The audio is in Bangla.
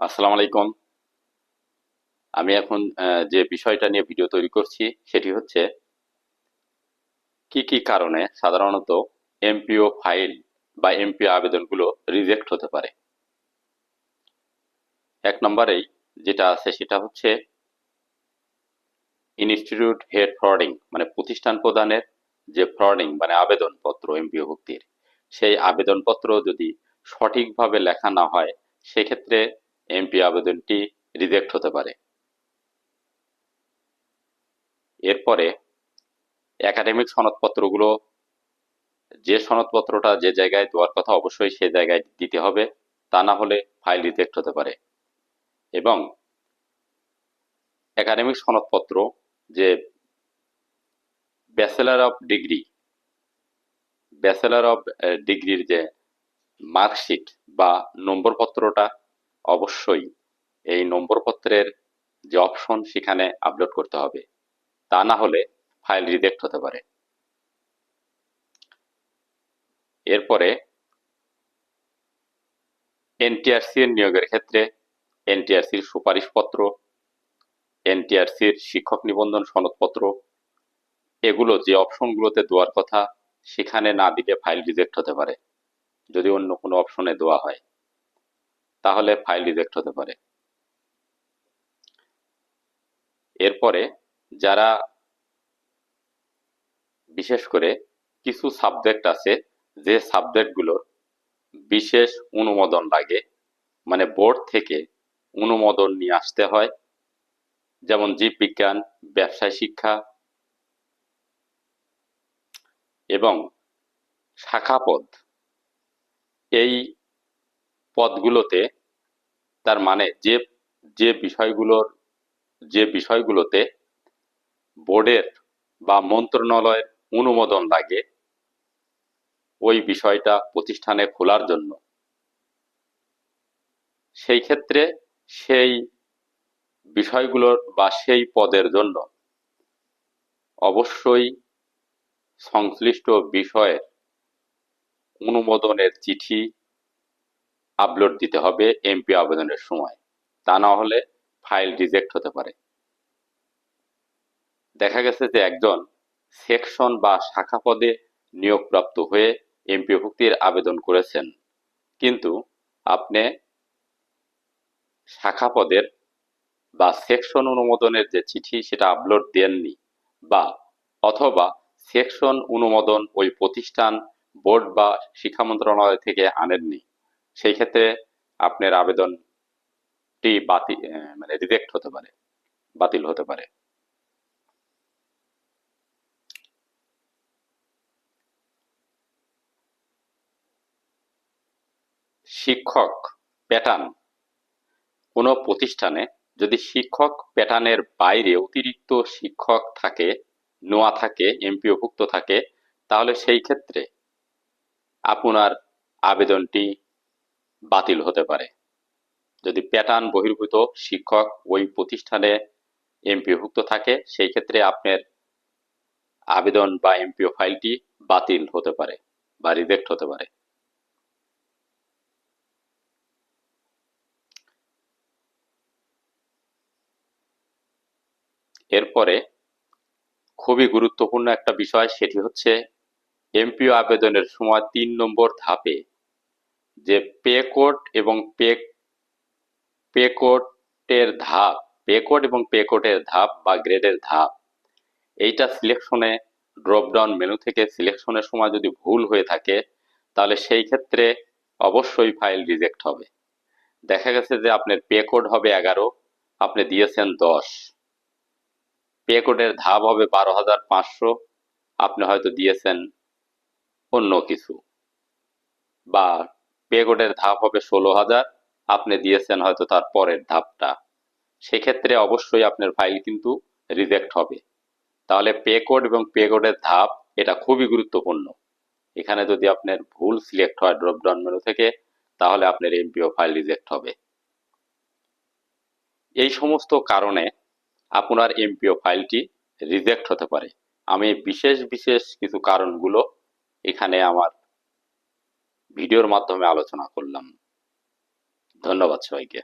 আসসালামু আলাইকুম। আমি এখন যে বিষয়টা নিয়ে ভিডিও তৈরি করছি, সেটি হচ্ছে কি কি কারণে সাধারণত এমপিও ফাইল বা এমপিও আবেদনগুলো রিজেক্ট হতে পারে। এক নম্বরেই যেটা আছে, সেটা হচ্ছে ইনস্টিটিউট হেড ফ্রডিং মানে প্রতিষ্ঠান প্রদানের যে ফ্রডিং মানে আবেদনপত্র, এমপিও ভুক্তির, সেই আবেদনপত্র যদি সঠিকভাবে লেখা না হয়, সেক্ষেত্রে এমপি আবেদনটি রিজেক্ট হতে পারে। এরপরে একাডেমিক সনদপত্রগুলো, যে সনদপত্রটা যে জায়গায় দেওয়ার কথা অবশ্যই সে জায়গায় দিতে হবে, তা না হলে ফাইল রিজেক্ট হতে পারে। এবং একাডেমিক সনদপত্র যে bachelor of degree bachelor of ডিগ্রির যে মার্কশিট বা নম্বরপত্রটা অবশ্যই এই নম্বরপত্রের যে অপশন সেখানে আপলোড করতে হবে। তা না হলে ফাইল রিজেক্ট হতে পারে। এরপরে এনটিআরসি এর নিয়োগের ক্ষেত্রে এনটিআরসির সুপারিশপত্র এনটিআরসির শিক্ষক নিবন্ধন সনদপত্র, এগুলো যে অপশনগুলোতে দেওয়ার কথা সেখানে না দিলে ফাইল রিজেক্ট হতে পারে, যদি অন্য কোনো অপশনে দেওয়া হয়। তাহলে ফাইল রিজেক্ট হতে পারে। এরপরে যারা বিশেষ করে কিছু সাবজেক্ট আছে, যে সাবজেক্টগুলোর বিশেষ অনুমোদন লাগে মানে বোর্ড থেকে অনুমোদন নিয়ে আসতে হয়, যেমন জীববিজ্ঞান ব্যবসায় শিক্ষা এবং শাখাপদ এই পদগুলোতে, তার মানে যে যে বিষয়গুলোর, যে বিষয়গুলোতে বোর্ডের বা মন্ত্রণালয়ের অনুমোদন লাগে, ওই বিষয়টা প্রতিষ্ঠানে খোলার জন্য। সেই ক্ষেত্রে সেই বিষয়গুলোর বা সেই পদের জন্য অবশ্যই সংশ্লিষ্ট বিষয়ের অনুমোদনের চিঠি আপলোড দিতে হবে এমপি আবেদনের সময়। তা না হলে ফাইল রিজেক্ট হতে পারে। দেখা গেছে যে একজন সেকশন বা শাখা পদে নিয়োগপ্রাপ্ত হয়ে এমপি ভুক্তির আবেদন করেছেন। কিন্তু আপনি শাখা পদের বা সেকশন অনুমোদনের যে চিঠি সেটা আপলোড দেননি বা অথবা সেকশন অনুমোদন ওই প্রতিষ্ঠান বোর্ড বা শিক্ষা মন্ত্রণালয় থেকে আনেননি। সেই ক্ষেত্রে আপনার আবেদনটি বাতিল মানে রিজেক্ট হতে পারে, বাতিল হতে পারে। শিক্ষক প্যাটার্ন কোনো প্রতিষ্ঠানে যদি শিক্ষক প্যাটার্নের বাইরে অতিরিক্ত শিক্ষক থাকে, নোয়া থাকে এমপিওভুক্ত থাকে, তাহলে সেই ক্ষেত্রে আপনার আবেদনটি বাতিল হতে পারে। যদি প্যাটার্ন বহির্ভূত শিক্ষক ওই প্রতিষ্ঠানে এমপিওভুক্ত থাকে, সেই ক্ষেত্রে আপনার আবেদন বা এমপিও ফাইলটি বাতিল হতে পারে বা রিজেক্ট হতে পারে। এরপরে খুবই গুরুত্বপূর্ণ একটা বিষয়, সেটি হচ্ছে এমপিও আবেদনের সময় তিন নম্বর ধাপে যে পে কোড এবং পে পে কোডের ধাপ, পে কোড এবং পে কোডের ধাপ বা গ্রেডের ধাপ, এইটা সিলেকশনে ড্রপ ডাউন মেনু থেকে সিলেকশনের সময় যদি ভুল হয়ে থাকে, তাহলে সেই ক্ষেত্রে অবশ্যই ফাইল রিজেক্ট হবে। দেখা গেছে যে আপনার পে কোড হবে এগারো, আপনি দিয়েছেন দশ। পে কোডের ধাপ হবে বারো হাজার পাঁচশো, আপনি হয়তো দিয়েছেন অন্য কিছু বা কোডের ধাপ হবে ষোলো হাজার। আপনি দিয়েছেন হয়তো তার পরের ধাপটা। সেক্ষেত্রে অবশ্যই আপনার ফাইল কিন্তু রিজেক্ট হবে। তাহলে পে কোড এবং পে কোডের ধাপ এটা খুবই গুরুত্বপূর্ণ। এখানে যদি আপনার ভুল সিলেক্ট হয় ড্রপ ডাউন মেনু থেকে, তাহলে আপনার এমপিও ফাইল রিজেক্ট হবে। এই সমস্ত কারণে আপনার এমপিও ফাইলটি রিজেক্ট হতে পারে। আমি বিশেষ বিশেষ কিছু কারণগুলো এখানে আমার ভিডিওর মাধ্যমে আলোচনা করলাম। ধন্যবাদ সবাইকে।